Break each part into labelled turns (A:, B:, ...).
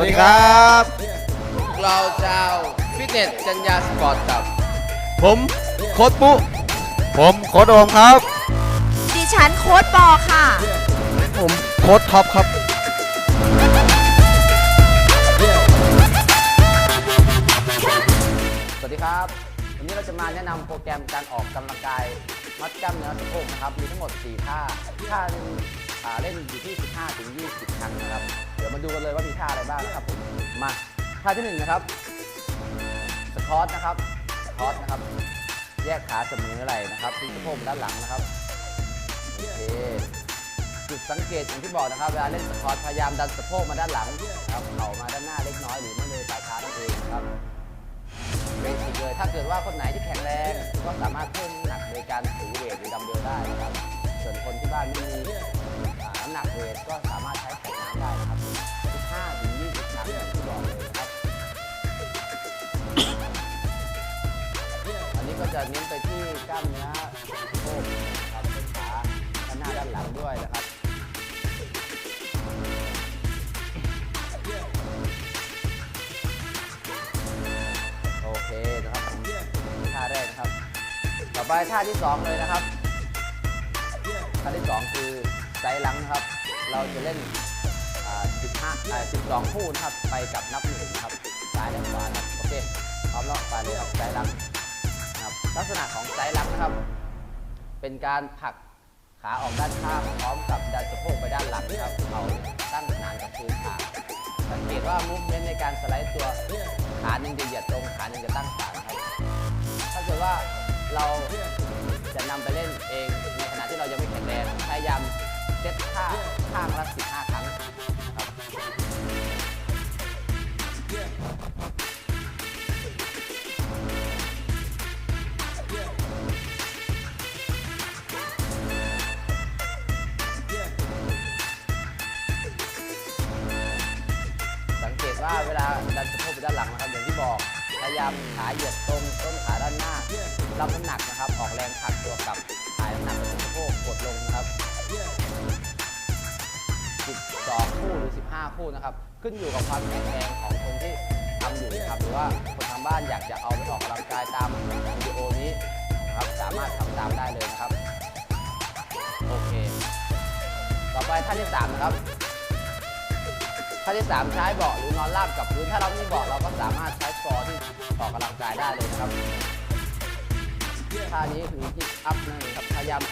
A: วัสดีครับ
B: เราเจ้าฟิตเนสจัญญาสปอร์ตกับ
A: ผมโค้ดปุ๊ผมโค้ดโอมครับ
C: ดิฉันโค้ดบอค่ะ
A: ผมโค้ดท็อปครับ
B: สวัสดีครับ วันนี้เราจะมาแนะนำโปรแกรมการออกกำลังกาย มัดกล้ามเนื้อสะโพกนะครับ มีทั้งหมด 4 ท่า ท่าหนึงอ่า เล่นอยู่ที่ 15ถึง20 ครั้งนะครับ เดี๋ยวมาดูกันเลยว่ามีท่าอะไรบ้างนะครับผมมาท่าที่1นะครับสควอตนะครับสควอตนะครับ แยกขาเสมอไหล่นะครับทิ้งสะโพกด้านหลังนะครับโอเคจุดสังเกตอย่างที่บอกนะครับเวลาเล่นสควอตพยายามดันสะโพกมาด้านหลังครับเข่ามาด้านหน้าเล็กน้อยหรือไม่เลยปลายเท้านั่นเองครับเบสิกเลยถ้าเกิดว่าคนไหนที่แข็งแรงก็สามารถเพิ่มน้ำหนักโดยการถือเวทหรือดัมเบลได้นะครับส่วนคนที่บ้านไม่มีำหนักเวทก็สามารถใช้แผ่น้ำได้นะครับ15ถึง20ครั้งอย่างที่บอกเลยนะครับ อันนี้ก็จะเน้นไปที่กล้ามเนื้อสะโพกครับต้นขาด้านหน้าด้านหลังด้วยนะครับโอเคนะครับท่าแรกนะครับ ต่อไปท่าที่สองเลยนะครับท่าที่สองคือ ไซส์หลังนะครับ เราจะเล่นอ่า15อ่า12 คู่นะครับ ไปกับนับหนึ่งครับซ้ายและขวาครับโอเคพร้อมแล้วไปเลยครับไซส์หลังนะครับลักษณะของไซส์หลังนะครับ เป็นการผลักขาออกด้านข้างพร้อมกับดันสะโพกไปด้านหลังนะครับเอาตั้งขนานกับพื้นขาสังเกตว่ามูฟเนต์ในการสไลด์ตัวขาหนึ่งจะเหยียดตรงขาหนึ่งจะตั้งขานครับถ้าเกิดว่าเราจะนำไป เซตท่าข้างละ15 ครั้งครับสังเกตว่าเวลาดันสะโพกไปด้านหลังนะครับอย่างที่บอกพยายามขาเหยียดตรงต้นขาด้านหน้ารับน้ำหนักนะครับ ออกแรงผลักตัวกลับถ่ายน้ำหนักไปที่สะโพกกดลงนะครับ 12คู่หรือ 15 คู่นะครับ ขึ้นอยู่กับความแข็งแรงของคนที่ทำอยู่นะครับหรือว่าคนทางบ้านอยากจะเอาไปออกกำลังกายตามวิดีโอนี้นะครับสามารถทำตามได้เลยนะครับ โอเค ต่อไปท่าที่3นะครับท่าที่ 3 ใช้เบาะหรือนอนราบกับพื้นถ้าเราไม่มีเบาะเราก็สามารถใช้ฟอร์ที่ออกกำลังกายได้เลยนะครับท่านี้คือที่อัพนั่นเองครับพยายาม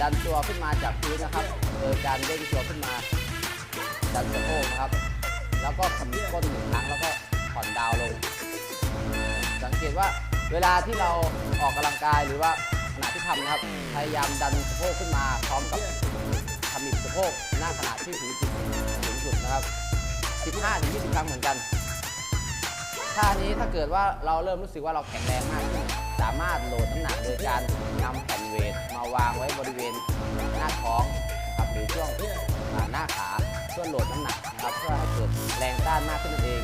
B: ดันตัวขึ้นมาจากพื้นนะครับโดยการเด้งตัวขึ้นมา ดันสะโพกนะครับ แล้วก็ขมิบก้นหนึ่งครั้งแล้วก็ผ่อนดาวลง สังเกตว่าเวลาที่เราออกกำลังกายหรือว่าขณะที่ทำนะครับ พยายามดันสะโพกขึ้นมาพร้อมกับขมิบสะโพกหน้าขณะที่ถึงจุดสูงสุดนะครับ 15-20 ครั้งเหมือนกันท่านี้ถ้าเกิดว่าเราเริ่มรู้สึกว่าเราแข็งแรงมากขึ้นสามารถโหลดน้ำหนักโดยการนำแผ่นเวทมาวางไว้บริเวณหน้าท้องครับหรือช่วงหน้าขา พื่อโหลดน้ำหนักนะครับเพื่อให้เกิดแรงต้านมากขึ้นนั่นเอง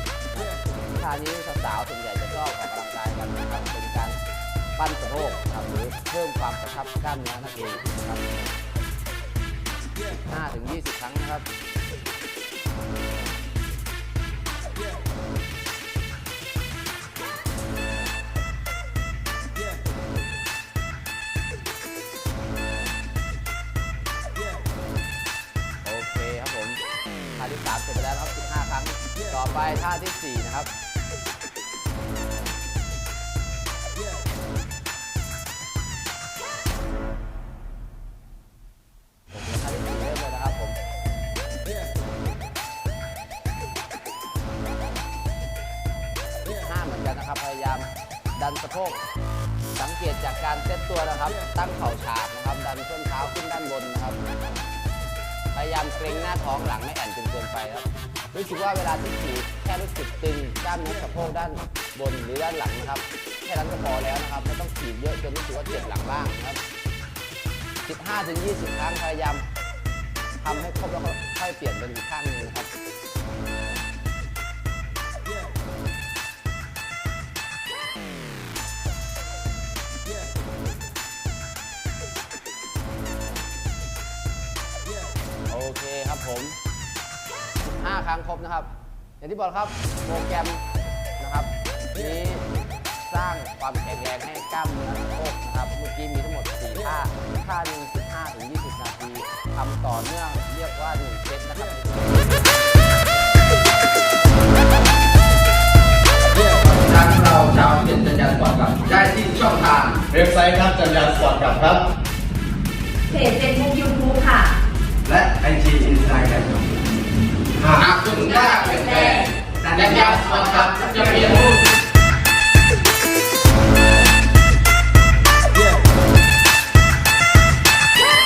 B: ท่านี้สาวๆส่วนใหญ่จะชอบออกกำลังกายกันนะครับเป็นการปั้นสะโพกนะครับหรือเพิ่มความกระชับกล้ามเนื้อนั่นเองนะครับ5ถึง20 ครั้งนะครับ ต่อไปท่าที่ 4 นะครับ ผมท่าที่4เริ่มเลยนะครับผม15เหมือนกันนะครับ พยายามดันสะโพก สังเกตจากการเซตตัวนะครับ ตั้งเข่าฉากนะครับ ดันส้นเท้าขึ้นด้านบนนะครับ พยายามเกรงหน้าท้องหลังไม่แอนจนเกินไปครับ รู้สึกว่าเวลาที่ขี่แค่รู้สึกตึงกล้ามเนื้อสะโพกด้านบนหรือด้านหลังนะครับ แค่นั้นก็พอแล้วนะครับ ไม่ต้องขี่เยอะจนรู้สึกว่าเจ็บหลังบ้างครับ 15ถึง20 ครั้งพยายามทำให้ครบแล้วก็ค่อยเปลี่ยนเป็นอีกข้างหนึงนะครับ โอเคครับผม 5 ครั้งครบนะครับ อย่างที่บอกครับโปรแกรมนะครับนี้สร้างความแข็งแรงให้กล้ามเนื้อสะโพกนะครับเมื่อกี้มีทั้งหมด4ท่าท่าหนึ่ง15ถึง20 นาทีทำต่อเนื่องเรียกว่า1
A: Obrigado, Fantástico.